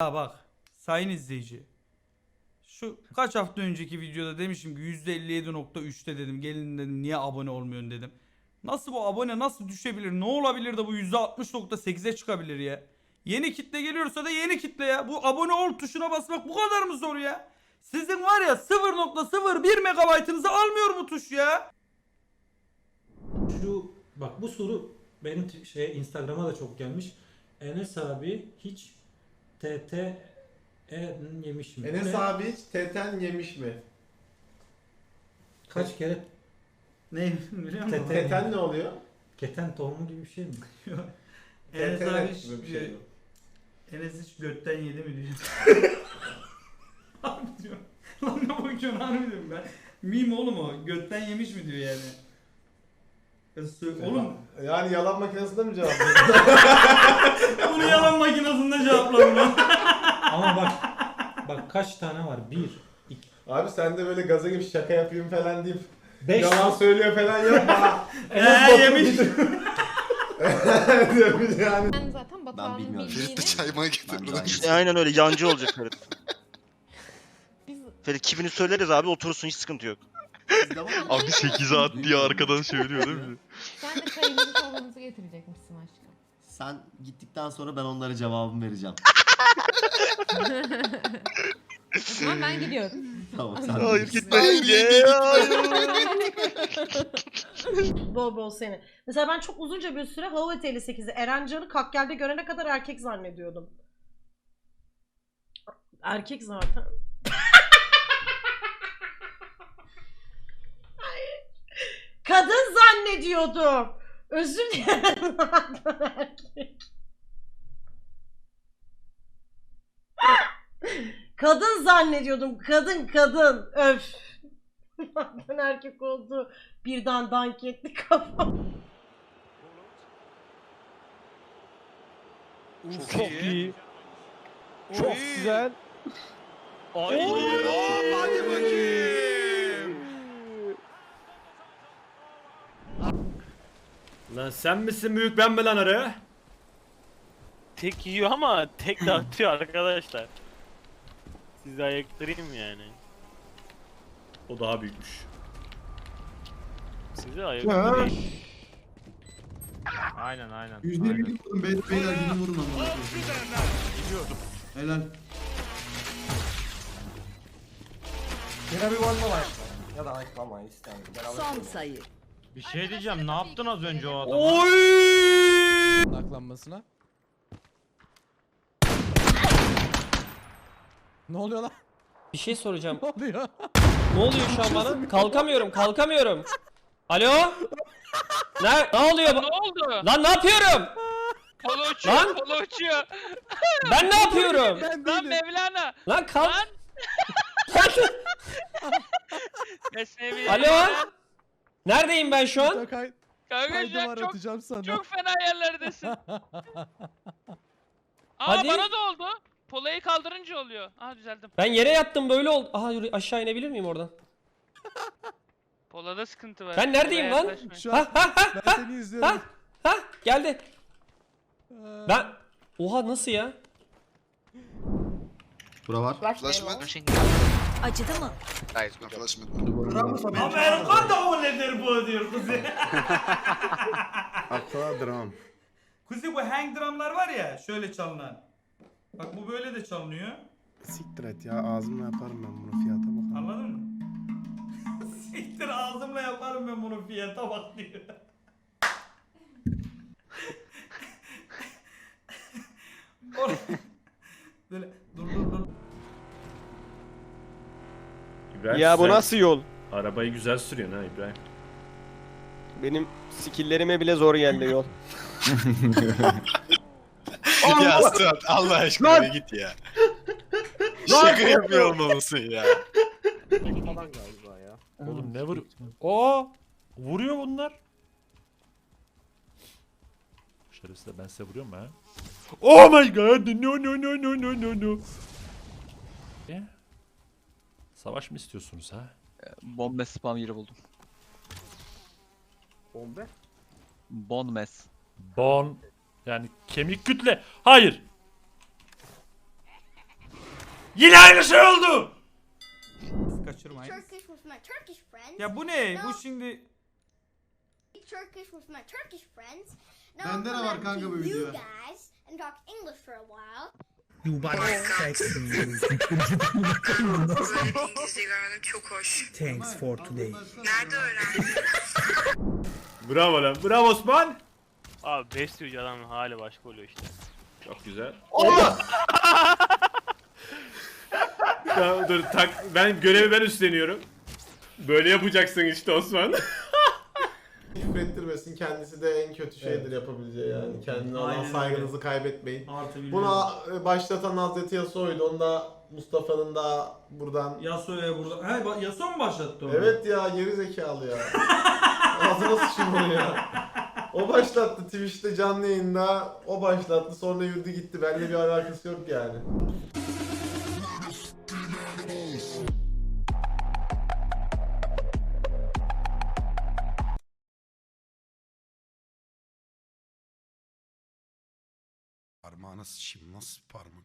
Ya bak sayın izleyici. Şu kaç hafta önceki videoda demişim ki %57.3'te dedim. Gelin dedim niye abone olmuyorsun dedim. Nasıl bu abone nasıl düşebilir? Ne olabilir de bu %60.8'e çıkabilir ya? Yeni kitle geliyorsa da yeni kitle ya. Bu abone ol tuşuna basmak bu kadar mı zor ya? Sizin var ya 0.01 megabaytınızı almıyor bu tuş ya. Şu bak bu soru benim şey Instagram'a da çok gelmiş. Enes abi hiç TT e yemiş mi? Enes ne? abi hiç teten yemiş mi? kaç kere Ne biliyor musun? Tete- Teten ne oluyor? keten tohumu gibi bir şey mi? Enes Teten abi gibi bir şey mi? Enes hiç götten yedi mi diyor. Harbi diyor. Lan ne bakıyorsun harbi diyorum ben. Meme oğlum o. Götten yemiş mi diyor yani. Sö- Oğlum Yani yalan makinesinde mi cevap veriyorsun? bunu yalan makinesinde cevapladım lan. Ama bak bak kaç tane var? Bir, iki, Abi sen de böyle gaza gibi şaka yapayım falan deyip beş. yalan söylüyor falan yapma. Eee yemiş. Diyormuş yani. Ben zaten Batuhan'ın bilmiyorum. bildiğini... Ferit de çayma getirdi. İşte aynen öyle yancı olacak Ferit. Biz Ferit kimini söyleriz abi oturursun hiç sıkıntı yok. Abi 8'e at diye arkadan söylüyor değil mi? sen de çayımızı çorbanızı getirecekmişsin aşkım. Sen gittikten sonra ben onlara cevabımı vereceğim. O zaman ben gidiyorum. Tamam sen Hayır bilirsin. gitme yenge. Bol bol seni. Mesela ben çok uzunca bir süre Huawei TL8'i Erencan'ı Kakgel'de görene kadar erkek zannediyordum. Erkek zaten. Kadın zannediyordum. Özür dilerim. kadın zannediyordum. Kadın kadın. Öf. Ben erkek oldu. Birden dank etti kafam. Çok iyi. Çok güzel. Ay. Hadi bakayım. Lan sen misin büyük ben mi lan arı? Tek yiyor ama tek de atıyor arkadaşlar. Sizi ayıktırayım yani. O daha büyükmüş. Sizi ayıktırayım. Aynen aynen. %50 vurun beyler, beyler gidin vurun ama. Helal. Son sayı. Bir şey diyeceğim ne yaptın az önce o adama? Oy! Naklanmasına. Ne oluyor lan? Bir şey soracağım. Ne oluyor? Ne oluyor şu an bana? Kalkamıyorum, kalkamıyorum. Alo? Ne, ne oluyor? Ne oldu? Lan ne yapıyorum? Polo Lan! polo uçuyor. Ben ne yapıyorum? Ben Lan Mevlana. Lan kalk. Lan! Mesnevi. Alo? Neredeyim ben şu an? Kanka Kaydı şu an var çok, atacağım sana. çok fena yerlerdesin. Aa Hadi. bana da oldu. Polo'yu kaldırınca oluyor. Aha düzeldim. Ben yere yattım böyle oldu. Aha yürü aşağı inebilir miyim oradan? Polo'da sıkıntı var. Ben neredeyim lan? yaklaşmayın. Şu Ha an ha ha ben seni izliyorum. ha ha geldi. Ee, Ben Oha nasıl ya? Bura var. Flash mı? Acıdı mı? Flash mı? Ama Erkan da o nedir bu diyor kuzi. Akla dram. kuzi bu hang drumlar var ya şöyle çalınan. Bak bu böyle de çalınıyor. Siktir et ya ağzımla yaparım ben bunu fiyata bakalım. Anladın mı? Siktir ağzımla yaparım ben bunu fiyata bak diyor. Oğlum, Böyle dur dur dur. İbrahim, Ya bu nasıl yol? Arabayı güzel sürüyorsun ha İbrahim. Benim skilllerime bile zor geldi yol. ya Suat Allah aşkına bir git ya. Şaka yapıyor olmalısın ya. Oğlum ne vuruyor? Oo! Vuruyor bunlar. Şerefsiz ben size vuruyorum ha. Oh my god! No no no no no no no. Ne? Savaş mı istiyorsunuz ha? Bombe spam yeri buldum. Bombe? Bonmes. Bon yani kemik kütle. Hayır. Yine aynı şey oldu. Kaçırmayın. Turkish with my Turkish friends. Ya bu ne? Bu şimdi Turkish with my Turkish friends. Bende de var kanka bu video. guys and talk English for a while. Thanks for today. Bravo lan. Bravo Osman. Abi besliyor adamın hali başka oluyor işte. Çok güzel. tamam dur tak ben görevi ben üstleniyorum. Böyle yapacaksın işte Osman. Küfrettirmesin kendisi de en kötü şeydir yapabileceği yani. Kendine olan Aynen öyle. saygınızı kaybetmeyin. artı. Buna e, başlatan Hazreti Yasuo'ydu. Onu da Mustafa'nın da buradan... Yasuo'ya burada. He Yasuo mu başlattı onu? Evet ya geri zekalı ya. Ağzına sıçayım onu ya. O başlattı Twitch'te canlı yayında. O başlattı sonra yürüdü gitti. Benimle bir alakası yok yani. Parmağına sıçayım nasıl parmak?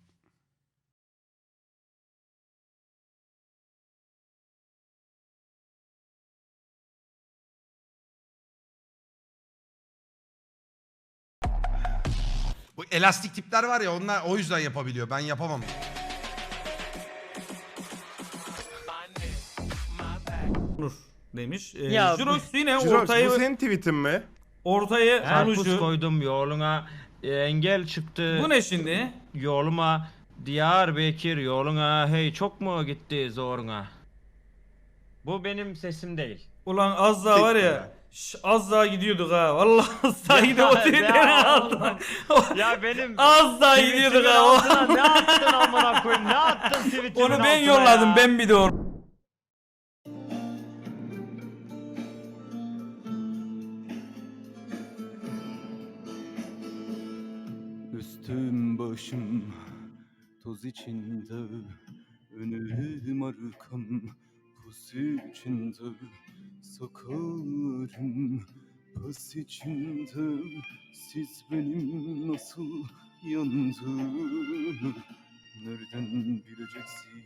Bu elastik tipler var ya onlar o yüzden yapabiliyor. Ben yapamam. Nur demiş. Ee, Ya bu- Jurox yine ortayı senin tweetin mi? ortayı hanucu. koydum yoluna. Engel çıktı. Bu ne şimdi? Yoluma. Diyarbakır yoluna. Hey çok mu gitti zoruna? Bu benim sesim değil. Ulan az daha var ya. şş, az daha gidiyorduk ha. Vallahi az daha gidiyorduk. O altına. ya benim Az daha gidiyorduk ha. ne attın amına koyayım? Ne attın tweetimin Onu ben yolladım. ya? Ben bir de or- başım toz içinde Önüm arkam pus içinde Sakarım pus içinde. Siz benim nasıl yandım Nereden bileceksin